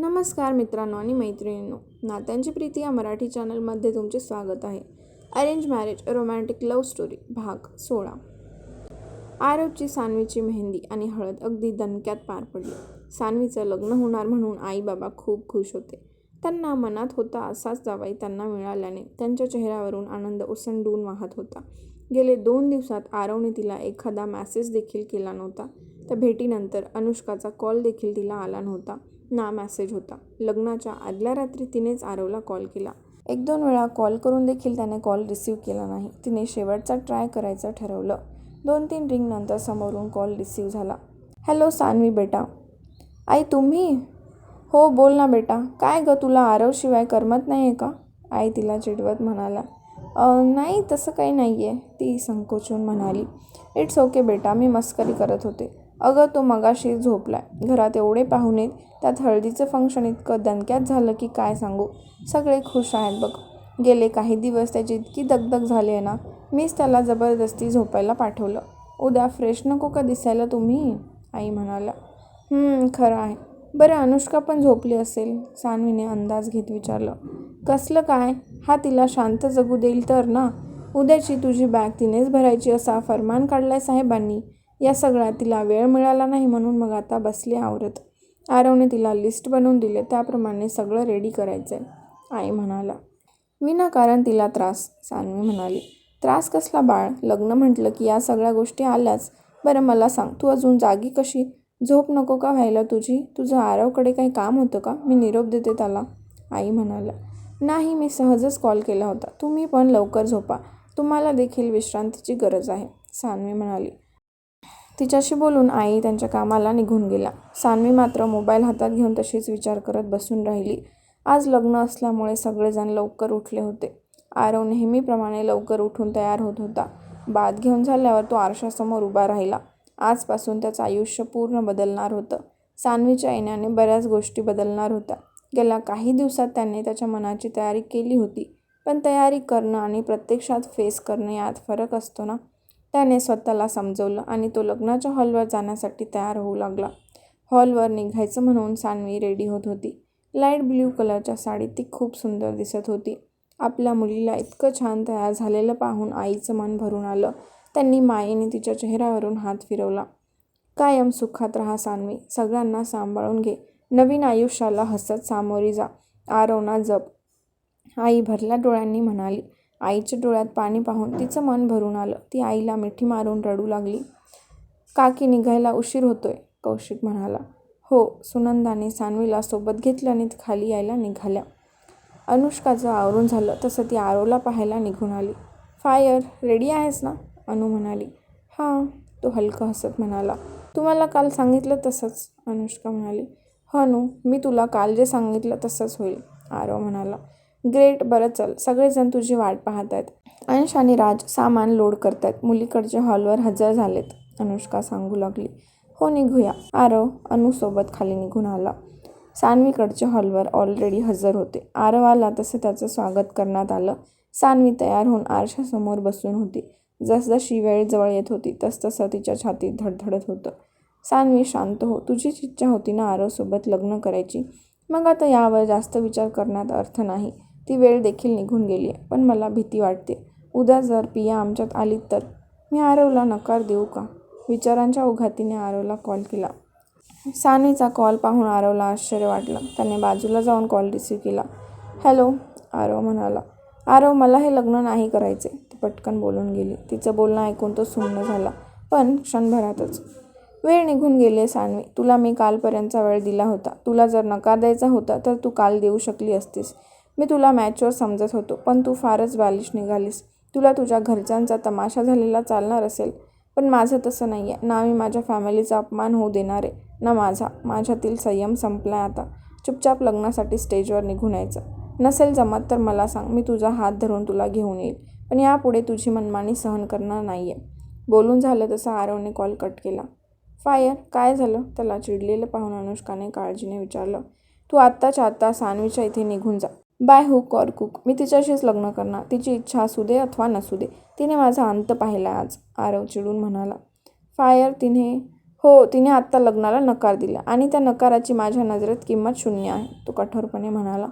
नमस्कार मित्रांनो आणि मैत्रिणींनो नात्यांची प्रीती या मराठी चॅनलमध्ये तुमचे स्वागत आहे. Arrange marriage romantic love story भाग सोळा. आरवची सानवीची मेहंदी आणि हळद अगदी दणक्यात पार पडली. सानवीचं लग्न होणार म्हणून आई बाबा खूप खुश होते. त्यांना मनात होता असाच जावाई त्यांना मिळाल्याने. त्यांच्या चेहऱ्यावरून आनंद ओसंडून वाहत होता. गेले दोन दिवसात आरवने तिला एखादा मॅसेज देखील केला नव्हता. त्या भेटीनंतर अनुष्काचा कॉल देखील तिला आला नव्हता. ना मॅसेज होता. लग्नाच्या आदल्या रात्री तिनेच आरवला कॉल केला. एक दोन वेळा कॉल करून देखील त्याने कॉल रिसीव केला नाही. तिने शेवटचा ट्राय करायचं ठरवलं. दोन तीन रिंगनंतर समोरून कॉल रिसीव झाला. हॅलो सानवी बेटा. आई तुम्ही? हो बोल ना बेटा. काय गं तुला आरवशिवाय करमत नाही आहे का? आई तिला चिडवत म्हणाला. नाही तसं काही नाही आहे ती संकोचून म्हणाली. इट्स ओके बेटा मी मस्करी करत होते. अगं तो मगाशी झोपलाय. घरात एवढे पाहुणे त्यात हळदीचं फंक्शन इतकं दणक्यात झालं की काय सांगू? सगळे खुश आहेत बघ. गेले काही दिवस त्याची इतकी दगदग झाली आहे ना मीच त्याला जबरदस्ती झोपायला पाठवलं. उद्या फ्रेश नको का दिसायला तुम्ही? आई म्हणाला खरं आहे. बरं अनुष्का पण झोपली असेल सानवीने अंदाज घेत विचारलं. कसलं काय? हा तिला शांत जगू देईल तर ना? उद्याची तुझी बॅग तिनेच भरायची असा फरमान काढलाय साहेबांनी. या सगळ्यात तिला वेळ मिळाला नाही म्हणून मग आता बसली आवरत. आरवने तिला लिस्ट बनवून दिले. त्याप्रमाणे सगळं रेडी करायचं आहे आई म्हणाला विनाकारण तिला त्रास. सान्वी म्हणाली त्रास कसला बाळ? लग्न म्हटलं की या सगळ्या गोष्टी आल्याच. बरं मला सांग तू अजून जागी कशी? झोप नको का व्हायला तुझी? तुझं आरवकडे काही काम होतं का? मी निरोप देते त्याला. आई म्हणाला नाही मी सहजच कॉल केला होता. तुम्ही पण लवकर झोपा. तुम्हाला देखील विश्रांतीची गरज आहे. सान्वी म्हणाली तिच्याशी बोलून आई त्यांच्या कामाला निघून गेला सानवी मात्र मोबाईल हातात घेऊन तशीच विचार करत बसून राहिली. आज लग्न असल्यामुळे सगळेजण लवकर उठले होते. आरव नेहमीप्रमाणे लवकर उठून तयार होत होता. बाद घेऊन झाल्यावर तो आरशासमोर उभा राहिला. आजपासून त्याचं आयुष्य पूर्ण बदलणार होतं. सानवीच्या येण्याने बऱ्याच गोष्टी बदलणार होत्या. गेल्या काही दिवसात त्याने त्याच्या मनाची तयारी केली होती. पण तयारी करणं आणि प्रत्यक्षात फेस करणं यात फरक असतो ना? त्याने स्वतःला समजवलं आणि तो लग्नाच्या हॉलवर जाण्यासाठी तयार होऊ लागला. हॉलवर निघायचं म्हणून सानवी रेडी होत होती. लाइट ब्ल्यू कलरच्या साडीत ती खूप सुंदर दिसत होती. आपल्या मुलीला इतकं छान तयार झालेलं पाहून आईचं मन भरून आलं. त्यांनी मायेने तिच्या चेहऱ्यावरून हात फिरवला. कायम सुखात राहा सानवी. सगळ्यांना सांभाळून घे. नवीन आयुष्याला हसत सामोरी जा. आरवना जप. आई भरल्या डोळ्यांनी म्हणाली. आईच्या डोळ्यात पाणी पाहून तिचं मन भरून आलं. ती आईला मिठी मारून रडू लागली. काकी निघायला उशीर होतोय कौशिक म्हणाला. हो सुनंदाने सानवीला सोबत घेतलं आणि खाली यायला निघाल्या. अनुष्काचं आवरून झालं तसं ती आरोला पाहायला निघून आली. फायर रेडी आहेस ना? अनु म्हणाली. हां तो हलकं हसत म्हणाला. तुम्हाला काल सांगितलं तसंच अनुष्का म्हणाली. हो मी तुला काल जे सांगितलं तसंच होईल आरव म्हणाला. ग्रेट बरं चल. सगळेजण तुझी वाट पाहत आहेत अंश आणि राज सामान लोड करतायत. मुलीकडचे हॉलवर हजर झालेत. अनुष्का सांगू लागली. हो निघूया. आरव अनुसोबत खाली निघून आला. सानवीकडच्या हॉलवर ऑलरेडी हजर होते. आरव आला तसं त्याचं स्वागत करण्यात आलं. सानवी तयार होऊन आरशासमोर बसून होती. जसजशी वेळ जवळ येत होती तसतसं तिच्या छातीत धडधडत होतं. सानवी शांत हो. तुझीच इच्छा होती ना आरवसोबत लग्न करायची? मग आता यावर जास्त विचार करण्यात अर्थ नाही. ती वेळ देखील निघून गेली आहे. पण मला भीती वाटते. उद्या जर पिया आमच्यात आली तर? मी आरवला नकार देऊ का? विचारांच्या ओघातीने आरवला कॉल केला. सानीचा कॉल पाहून आरवला आश्चर्य वाटलं. त्याने बाजूला जाऊन कॉल रिसीव्ह केला. हॅलो आरव म्हणाला. आरव मला हे लग्न नाही करायचे. ती पटकन बोलून गेली. तिचं बोलणं ऐकून तो सुन्न झाला. पण क्षणभरातच. वेळ निघून गेली सानवी. तुला मी कालपर्यंतचा वेळ दिला होता. तुला जर नकार द्यायचा होता तर तू काल देऊ शकली असतीस. मी तुला मॅचवर समजत होतो पण तू फारच बालिश निघालीस. तुला तुझ्या घरच्यांचा तमाशा झालेला चालणार असेल पण माझं तसं नाही आहे ना मी माझ्या फॅमिलीचा अपमान होऊ देणार आहे ना माझा. माझ्यातील संयम संपला आहे आता. चुपचाप लग्नासाठी स्टेजवर निघून यायचं. नसेल जमत तर मला सांग मी तुझा हात धरून तुला घेऊन येईल. पण यापुढे तुझी मनमानी सहन करणार नाही आहे बोलून झालं तसं आरवने कॉल कट केला. फायर काय झालं? त्याला चिडलेलं पाहून अनुष्काने काळजीने विचारलं. तू आत्ताच्या आत्ता सानवीच्या इथे निघून जा. बाय हुक और कुक. मी तिच्याशीच लग्न करणार. तिची इच्छा असू दे अथवा नसू दे. तिने माझा अंत पाहिला आज आरव चिडून म्हणाला. फायर तिने हो तिने आत्ता लग्नाला नकार दिला आणि त्या नकाराची माझ्या नजरेत किंमत शून्य आहे तो कठोरपणे म्हणाला.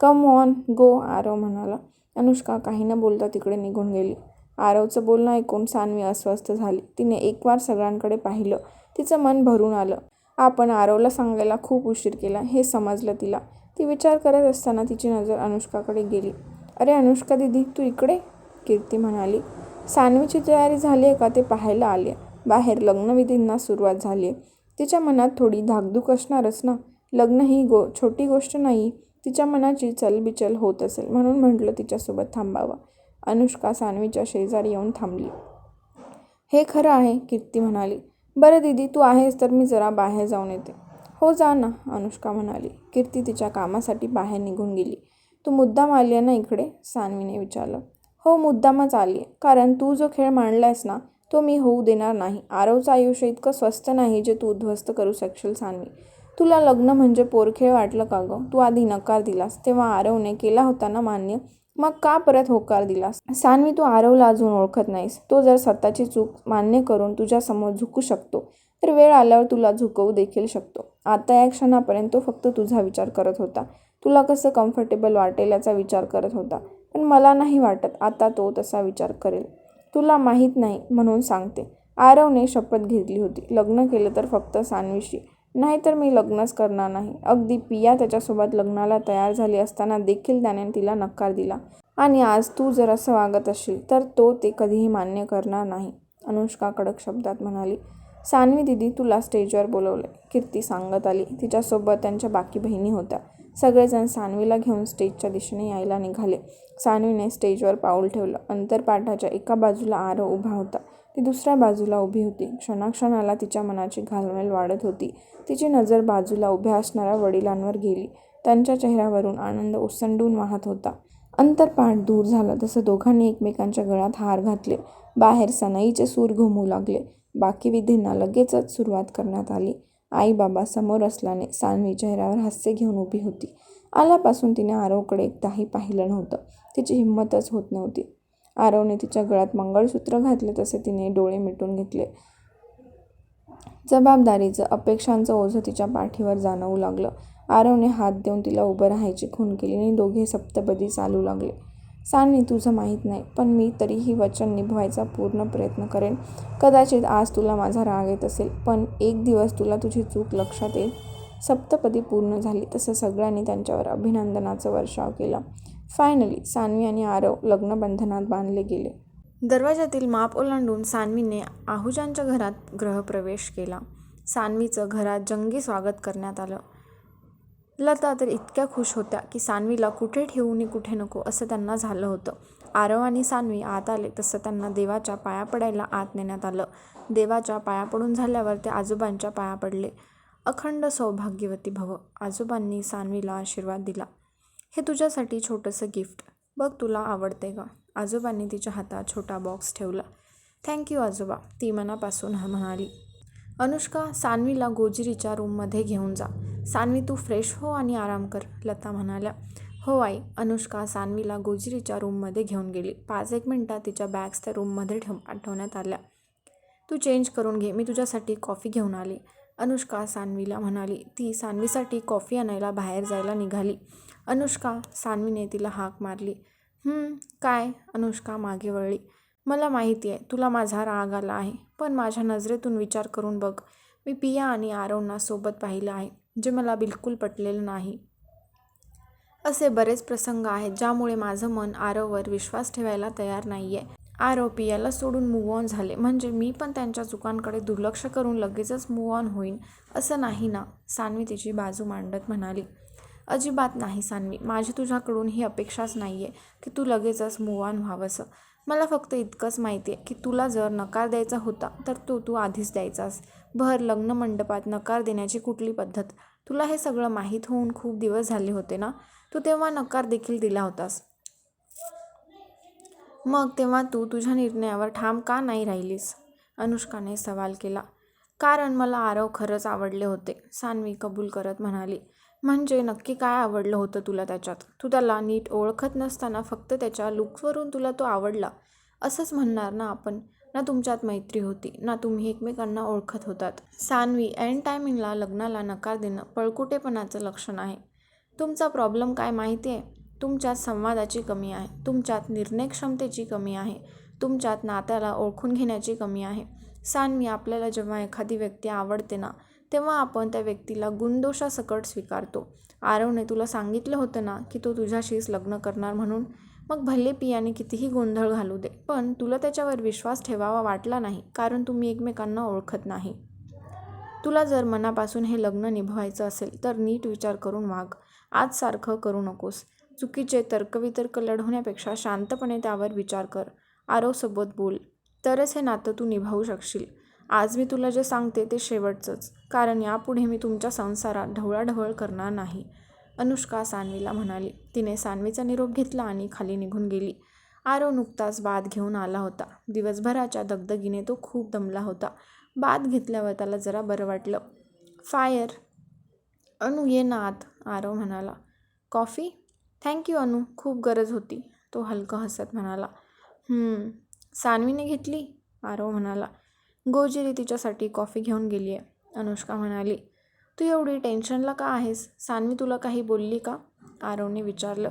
कम ऑन गो आरव म्हणाला. अनुष्का काही न बोलता तिकडे निघून गेली. आरवचं बोलणं ऐकून सानवी अस्वस्थ झाली. तिने एक वार सगळ्यांकडे पाहिलं. तिचं मन भरून आलं. आपण आरवला सांगायला खूप उशीर केला. हे समजलं तिला. ती विचार करत असताना तिची नजर अनुष्काकडे गेली. अरे अनुष्का दिदी तू इकडे? कीर्ती म्हणाली. सानवीची तयारी झाली आहे का ते पाहायला आले. बाहेर लग्नविधींना सुरुवात झाली आहे. तिच्या मनात थोडी धाकधूक असणारच ना. लग्न ही गो छोटी गोष्ट नाही तिच्या मनाची चलबिचल होत असेल म्हणून म्हटलं तिच्यासोबत थांबावं. अनुष्का सानवीच्या शेजारी येऊन थांबली. हे खरं आहे कीर्ती म्हणाली. बरं दीदी तू आहेस तर मी जरा बाहेर जाऊन येते. हो जा ना अनुष्का म्हणाली. कीर्ती तिच्या कामासाठी बाहेर निघून गेली. तू मुद्दाम आली आहे ना इकडे? सानवीने विचारलं. हो मुद्दामच आली आहे कारण तू जो खेळ मांडलायस ना तो मी होऊ देणार नाही. आरवचं आयुष्य इतकं स्वस्त नाही जे तू उद्ध्वस्त करू शकशील सानवी. तुला लग्न म्हणजे पोरखेळ वाटलं का गं? तू आधी नकार दिलास. तेव्हा आरवने केला होता ना मान्य? मग का परत होकार दिलास? सानवी तू आरवला अजून ओळखत नाहीस. तो जर स्वतःची चूक मान्य करून तुझ्यासमोर झुकू शकतो तर वेळ आल्यावर तुला झुकवू देखील शकतो. आता या क्षणापर्यंत तो फक्त तुझा विचार करत होता. तुला कसं कम्फर्टेबल वाटेल याचा विचार करत होता. पण मला नाही वाटत आता तो तसा विचार करेल. तुला माहीत नाही म्हणून सांगते. आरवने शपथ घेतली होती. लग्न केलं तर फक्त सानवीशी. नाहीतर मी लग्नच करणार नाही. अगदी पिया त्याच्यासोबत लग्नाला तयार झाली असताना देखील त्याने तिला नकार दिला. आणि आज तू जर असं वागत असशील तर तो ते कधीही मान्य करणार नाही. अनुष्का कडक शब्दात म्हणाली. सानवी दिदी तुला स्टेजवर बोलवले कीर्ती सांगत आली. तिच्यासोबत त्यांच्या बाकी बहिणी होत्या. सगळेजण सानवीला घेऊन स्टेजच्या दिशेने यायला निघाले. सानवीने स्टेजवर पाऊल ठेवलं. अंतरपाठाच्या एका बाजूला आरव उभा होता. ती दुसऱ्या बाजूला उभी होती. क्षणाक्षणाला तिच्या मनाची घालमेल वाढत होती. तिची नजर बाजूला उभ्या असणाऱ्या वडिलांवर गेली. त्यांच्या चेहऱ्यावरून आनंद ओसंडून वाहत होता. अंतरपाठ दूर झाला. तसं दोघांनी एकमेकांच्या गळ्यात हार घातले. बाहेर सनईचे सूर घुमू लागले. बाकी विधींना लगेचच सुरुवात करण्यात आली. आई बाबा समोर असल्याने सान्वी चेहऱ्यावर हास्य घेऊन उभी होती. आल्यापासून तिने आरवकडे एकदाही पाहिलं नव्हतं. तिची हिंमतच होत नव्हती. आरवने तिच्या गळ्यात मंगळसूत्र घातले तसे तिने डोळे मिटून घेतले. जबाबदारीचं अपेक्षांचं ओझं तिच्या पाठीवर जाणवू लागलं. आरवने हात देऊन तिला उभं राहायची खून केली आणि दोघे सप्तपदी चालू लागले. सान्वी तुझं माहीत नाही पण मी तरीही वचन निभवायचा पूर्ण प्रयत्न करेन. कदाचित आज तुला माझा राग येत असेल पण एक दिवस तुला तुझी चूक लक्षात येईल. सप्तपदी पूर्ण झाली तसं सगळ्यांनी त्यांच्यावर अभिनंदनाचा वर्षाव केला. फायनली सान्वी आणि आरव लग्नबंधनात बांधले गेले. दरवाजातील माप ओलांडून सान्वीने आहुजांच्या घरात ग्रहप्रवेश केला. सान्वीचं घरात जंगी स्वागत करण्यात आलं. लता तर इतक्या खुश होत्या की सानवीला कुठे ठेवू कुठे नको असं त्यांना झालं होतं. आरव आणि सानवी आत आले तसं त्यांना देवाच्या पाया पडायला आत नेण्यात आलं. देवाच्या पाया पडून झाल्यावर ते आजोबांच्या पाया पडले. अखंड सौभाग्यवती भव आजोबांनी सानवीला आशीर्वाद दिला. हे तुझ्यासाठी छोटंसं गिफ्ट. बघ तुला आवडते का? आजोबांनी तिच्या हातात छोटा बॉक्स ठेवला. थँक्यू आजोबा. ती मनापासून म्हणाली. अनुष्का सान्वीला गोजिरीच्या रूममध्ये घेऊन जा. सान्वी तू फ्रेश हो आणि आराम कर लता म्हणाल्या. हो आई. अनुष्का सान्वीला गोजिरीच्या रूममध्ये घेऊन गेली. पाच एक मिनटात तिच्या बॅग्स त्या रूममध्ये ठेव आठवण्यात आल्या. तू चेंज करून घे मी तुझ्यासाठी कॉफी घेऊन आली. अनुष्का सान्वीला म्हणाली. ती सान्वीसाठी कॉफी आणायला बाहेर जायला निघाली. अनुष्का सान्वीने तिला हाक मारली. काय? अनुष्का मागे वळली. मला माहिती आहे तुला माझा राग आला आहे. पण माझ्या नजरेतून विचार करून बघ. मी पिया आणि आरवना सोबत पाहिलं आहे जे मला बिलकुल पटलेलं नाही. असे बरेच प्रसंग आहेत ज्यामुळे माझं मन आरववर विश्वास ठेवायला तयार नाही आहे आरव पियाला सोडून मूव ऑन झाले. म्हणजे मी पण त्यांच्या चुकांकडे दुर्लक्ष करून लगेचच मूव ऑन होईन असं नाही ना? सान्वी तिची बाजू मांडत म्हणाली. अजिबात नाही सान्वी. माझी तुझ्याकडून ही अपेक्षाच नाही आहे की तू लगेचच मूव ऑन व्हावंसं. मला फक्त इतकंच माहिती आहे की तुला जर नकार द्यायचा होता तर तो तू आधीच द्यायचास. भर लग्न मंडपात नकार देण्याची कुठली पद्धत? तुला हे सगळं माहीत होऊन खूप दिवस झाले होते ना? तू तेव्हा नकार देखील दिला होतास. मग तेव्हा तू तुझ्या निर्णयावर ठाम का नाही राहिलीस? अनुष्काने सवाल केला. कारण मला आरव खरंच आवडले होते सान्वी कबूल करत म्हणाली. म्हणजे नक्की काय आवडलं होतं तुला त्याच्यात? तू त्याला नीट ओळखत नसताना फक्त त्याच्या लुक्सवरून तुला तो आवडला. असंच म्हणणार ना आपण. ना तुमच्यात मैत्री होती. ना तुम्ही एकमेकांना ओळखत होतात. सानवी ऐन टायमिंगला लग्नाला नकार देणं पळकुटेपणाचं लक्षण आहे. तुमचा प्रॉब्लेम काय माहिती आहे तुमच्यात संवादाची कमी आहे. तुमच्यात निर्णयक्षमतेची कमी आहे. तुमच्यात नात्याला ओळखून घेण्याची कमी आहे. सानवी आपल्याला जेव्हा एखादी व्यक्ती आवडते ना तेव्हा आपण त्या व्यक्तीला गुणदोषासकट स्वीकारतो. आरवने तुला सांगितलं होतं ना की तो तुझ्याशीच लग्न करणार म्हणून. मग भले पियाने कितीही गोंधळ घालू दे पण तुला त्याच्यावर विश्वास ठेवावा वाटला नाही कारण तुम्ही एकमेकांना ओळखत नाही. तुला जर मनापासून हे लग्न निभवायचं असेल तर नीट विचार करून वाग. आजसारखं करू नकोस. चुकीचे तर्कवितर्क लढवण्यापेक्षा शांतपणे त्यावर विचार कर. आरोसोबत बोल. तरच हे नातं तू निभावू शकशील. आज मी तुला जे सांगते ते शेवटचंच कारण यापुढे मी तुमच्या संसारात ढवळाढवळ करणार नाही. अनुष्का सानवीला म्हणाली. तिने सानवीचा निरोप घेतला आणि खाली निघून गेली. आरव नुकताच बाद घेऊन आला होता. दिवसभराच्या दगदगीने तो खूप दमला होता. बाद घेतल्यावर त्याला जरा बरं वाटलं. फायर. अनु ये ना आत आरव म्हणाला. कॉफी? थँक्यू अनु. खूप गरज होती तो हलकं हसत म्हणाला. सानवीने घेतली? आरव म्हणाला. गोजिरी तिच्यासाठी कॉफी घेऊन गेली आहे अनुष्का म्हणाली तू एवढी टेन्शनला का आहेस? सान्वी तुला काही बोलली का? आरवने विचारलं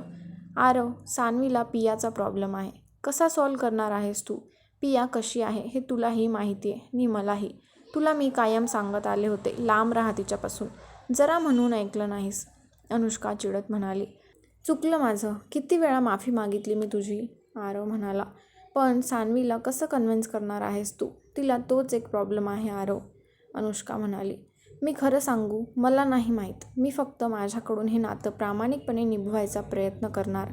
आरव सान्वीला पियाचा प्रॉब्लेम आहे. कसा सॉल्व करणार आहेस तू? पिया कशी आहे हे तुलाही माहिती आहे नि मलाही. तुला मी कायम सांगत आले होते लांब राहा तिच्यापासून. जरा म्हणून ऐकलं नाहीस. अनुष्का चिडत म्हणाली चुकलं माझं. किती वेळा माफी मागितली मी तुझी? आरव म्हणाला पण सान्वीला कसं कन्व्हिन्स करणार आहेस तू? तिला तोच एक प्रॉब्लेम आहे आरव अनुष्का म्हणाली. मी खरं सांगू मला नाही माहीत. मी फक्त माझ्याकडून हे नातं प्रामाणिकपणे निभवायचा प्रयत्न करणार.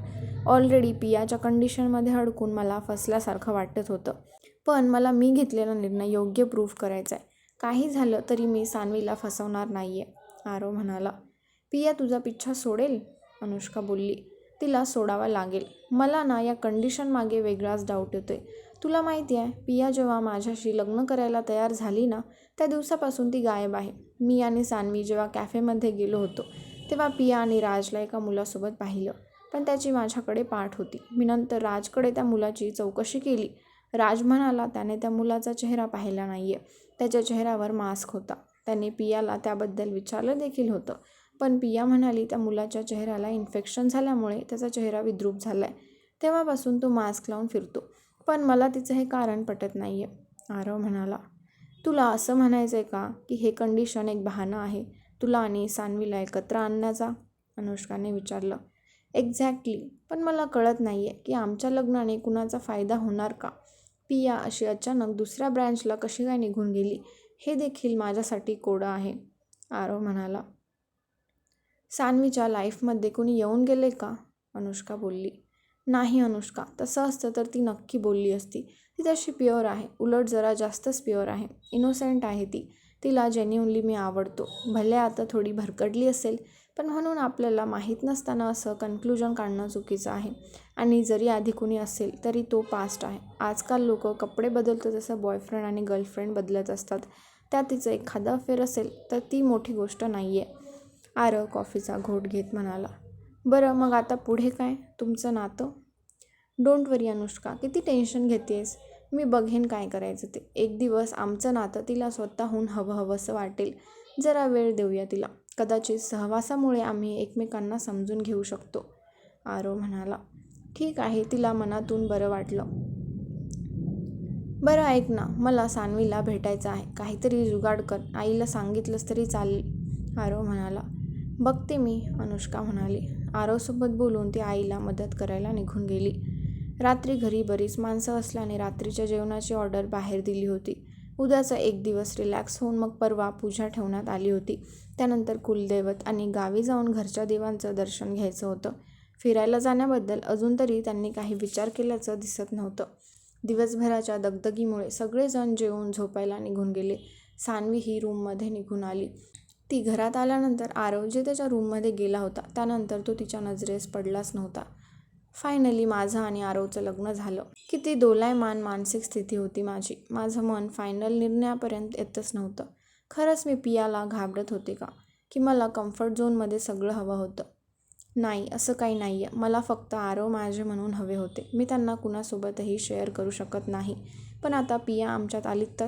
ऑलरेडी पियाच्या कंडिशनमध्ये अडकून मला फसल्यासारखं वाटत होतं. पण मला मी घेतलेला निर्णय योग्य प्रूफ करायचा आहे काही झालं तरी मी सानवीला फसवणार नाही आहे आरव म्हणाला. पिया तुझा पिच्छा सोडेल? अनुष्का बोलली. तिला सोडावा लागेल. मला ना या कंडिशन मागे वेगळाच डाऊट येतोय. तुला माहिती आहे पिया जेव्हा माझ्याशी लग्न करायला तयार झाली ना त्या दिवसापासून ती गायब आहे. मी आणि सान्वी जेव्हा कॅफेमध्ये गेलो होतो तेव्हा पिया आणि राजला एका मुलासोबत पाहिलं. पण त्याची माझ्याकडे पाठ होती. मी नंतर राजकडे त्या मुलाची चौकशी केली. राज म्हणाला त्याने त्या मुलाचा चेहरा पाहिला नाही आहे त्याच्या चेहऱ्यावर मास्क होता. त्याने पियाला त्याबद्दल विचारलं देखील होतं. पण पिया म्हणाली त्या मुलाच्या चेहऱ्याला इन्फेक्शन झाल्यामुळे त्याचा चेहरा विद्रूप झाला आहे तेव्हापासून तो मास्क लावून फिरतो. पण मला तिचं हे कारण पटत नाही आहे आरव म्हणाला. तुला असं म्हणायचं आहे का की हे कंडिशन एक बहाणं आहे. तुला आणि सान्वीला एकत्र आणण्याचा अनुष्काने विचारलं. एक्झॅक्टली. पण मला कळत नाही आहे की आमच्या लग्नाने कुणाचा फायदा होणार का? पिया अशी अचानक दुसऱ्या ब्रँचला कशी काय निघून गेली? हे देखील माझ्यासाठी कोडं आहे आरव म्हणाला. सान्वीच्या लाईफमध्ये कुणी येऊन गेले का? अनुष्का बोलली. नाही अनुष्का तसं असतं तर ती नक्की बोलली असती. ती तशी प्युअर आहे उलट जरा जास्तच प्युअर आहे. इनोसेंट आहे ती. तिला जेन्युनली मी आवडतो. भले आता थोडी भरकडली असेल पण म्हणून आपल्याला माहीत नसताना असं कन्क्लुजन काढणं चुकीचं आहे. आणि जरी आधी कुणी असेल तरी तो पास्ट आहे. आजकाल लोक कपडे बदलतो जसं बॉयफ्रेंड आणि गर्लफ्रेंड बदलत असतात. त्यात तिचं एखादं अफेअर असेल तर ती मोठी गोष्ट नाही आहे आरं कॉफीचा घोट घेत म्हणाला. बरं मग आता पुढे काय? तुमचं नातं? Don't worry Anushka. किती टेन्शन घेतेस? मी बघेन काय करायचं ते. एक दिवस आमचं नातं तिला स्वतःहून हवं हवंसं वाटेल. जरा वेळ देऊया तिला. कदाचित सहवासामुळे आम्ही एकमेकांना समजून घेऊ शकतो. आरो म्हणाला. ठीक आहे तिला मनातून बरं वाटलं. बरं ऐक ना. मला सानवीला भेटायचं आहे. काहीतरी जुगाड कर. आईला सांगितलंस तरी चालेल. आरो म्हणाला. बघते मी अनुष्का म्हणाली. आरवसोबत बोलून ती आईला मदत करायला निघून गेली. रात्री घरी बरीच माणसं असल्याने रात्रीच्या जेवणाची ऑर्डर बाहेर दिली होती. उद्याचा एक दिवस रिलॅक्स होऊन मग परवा पूजा ठेवण्यात आली होती. त्यानंतर कुलदैवत आणि गावी जाऊन घरच्या देवांचं दर्शन घ्यायचं होतं. फिरायला जाण्याबद्दल अजून तरी त्यांनी काही विचार केल्याचं दिसत नव्हतं. दिवसभराच्या दगदगीमुळे सगळेजण जेवून झोपायला निघून गेले. सानवी ही रूममध्ये निघून आली. ती घरात आल्यानंतर आरव जे त्याच्या रूममध्ये गेला होता त्यानंतर तो तिच्या नजरेस पडलाच नव्हता. फायनली माझं आणि आरवचं लग्न झालं. किती दोलायमान मानसिक स्थिती होती माझी. माझं मन फायनल निर्णयापर्यंत येतच नव्हतं. खरंच मी पियाला घाबरत होते का? की मला कम्फर्ट झोनमध्ये सगळं हवं होतं? नाही असं काही नाही आहे मला फक्त आरव माझे म्हणून हवे होते. मी त्यांना कुणासोबतही शेअर करू शकत नाही. पण आता पिया आमच्यात आलीत तर?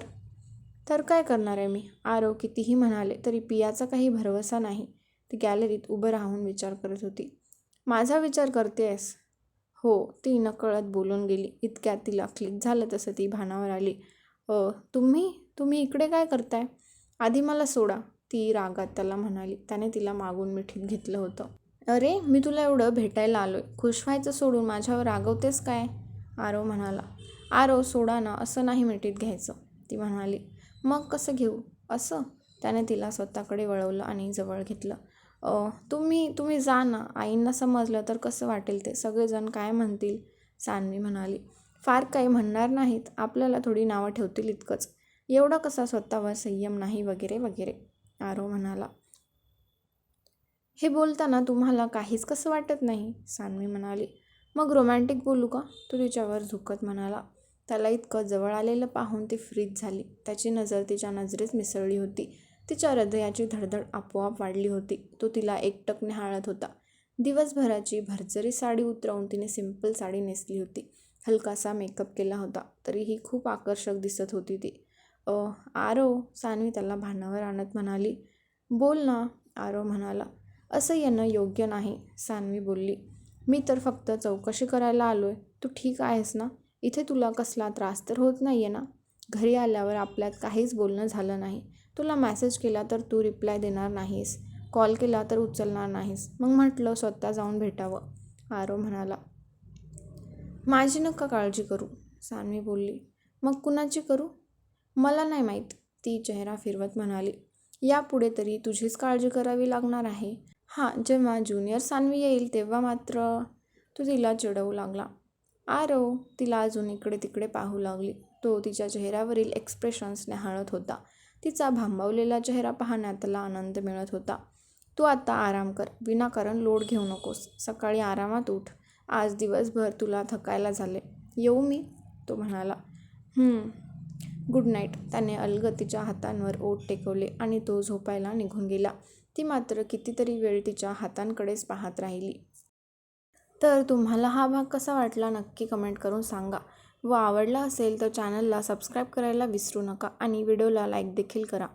तर काय करणार आहे मी? आरव कितीही म्हणाले तरी पियाचा काही भरवसा नाही. ती गॅलरीत उभं राहून विचार करत होती. माझा विचार करतेस हो. ती नकळत बोलून गेली. इतक्यात तिला क्लिक झालं तसं ती भानावर आली. अ तुम्ही? तुम्ही इकडे काय करताय? आधी मला सोडा. ती रागात त्याला म्हणाली. त्याने तिला मागून मिठीत घेतलं होतं. अरे मी तुला एवढं भेटायला आलो आहे खुश व्हायचं सोडून माझ्यावर रागवतेस काय? आरव म्हणाला. आरव सोडा ना. असं नाही मिठीत घ्यायचं. ती म्हणाली. मग कसं घेऊ? असं. त्याने तिला स्वतःकडे वळवलं आणि जवळ घेतलं. तुम्ही तुम्ही जा ना. आईंना समजलं तर कसं वाटेल ते? सगळेजण काय म्हणतील? सान्वी म्हणाली. फार काही म्हणणार नाहीत. आपल्याला थोडी नावं ठेवतील इतकंच. एवढं कसा स्वतःवर संयम नाही वगैरे वगैरे. आरो म्हणाला. हे बोलताना तुम्हाला काहीच कसं वाटत नाही? सान्वी म्हणाली. मग रोमॅन्टिक बोलू का? तो तिच्यावर झुकत म्हणाला. त्याला इतकं जवळ आलेलं पाहून ती फ्रीज झाली. त्याची नजर तिच्या नजरेत मिसळली होती. तिच्या हृदयाची धडधड आपोआप वाढली होती. तो तिला एकटक निहाळत होता. दिवसभराची भरजरी साडी उतरवून तिने सिंपल साडी नेसली होती. हलकासा मेकअप केला होता. तरीही खूप आकर्षक दिसत होती ती. अ सानवी त्याला भानावर आणत म्हणाली. बोल ना आरो म्हणाला. असं येणं योग्य नाही सानवी बोलली. मी तर फक्त चौकशी करायला आलो आहे तू ठीक आहेस ना? इथे तुला कसला त्रास तर होत नाही आहे ना? घरी आल्यावर आपल्यात काहीच बोलणं झालं नाही. तुला मॅसेज केला तर तू रिप्लाय देणार नाहीस. कॉल केला तर उचलणार नाहीस. मग म्हटलं स्वतः जाऊन भेटावं. आरो म्हणाला माझी नका काळजी करू सान्वी बोलली. मग कुणाची करू? मला नाही माहीत ती चेहरा फिरवत म्हणाली. यापुढे तरी तुझीच काळजी करावी लागणार आहे. हां जेव्हा ज्युनियर सानवी येईल तेव्हा मात्र. तो तिला चिडवू लागला. आरव तिला अजून इकडे तिकडे पाहू लागली. तो तिच्या चेहऱ्यावरील एक्सप्रेशन्स निहाळत होता. तिचा भांबावलेला चेहरा पाहण्यात त्याला आनंद मिळत होता. तू आता आराम कर. विनाकारण लोड घेऊ नकोस. सकाळी आरामात उठ. आज दिवसभर तुला थकायला झाले. येऊ मी? तो म्हणाला. Good night. त्याने अलगद तिच्या हातांवर ओठ टेकवले आणि तो झोपायला निघून गेला. ती मात्र कितीतरी वेळ तिच्या हातांकडेच पाहत राहिली. तर तुम्हाला हा भाग कसा वाटला नक्की कमेंट करून सांगा. व आवडला असेल तर चॅनलला सबस्क्राईब करायला विसरू नका आणि व्हिडिओला लाईक देखील करा.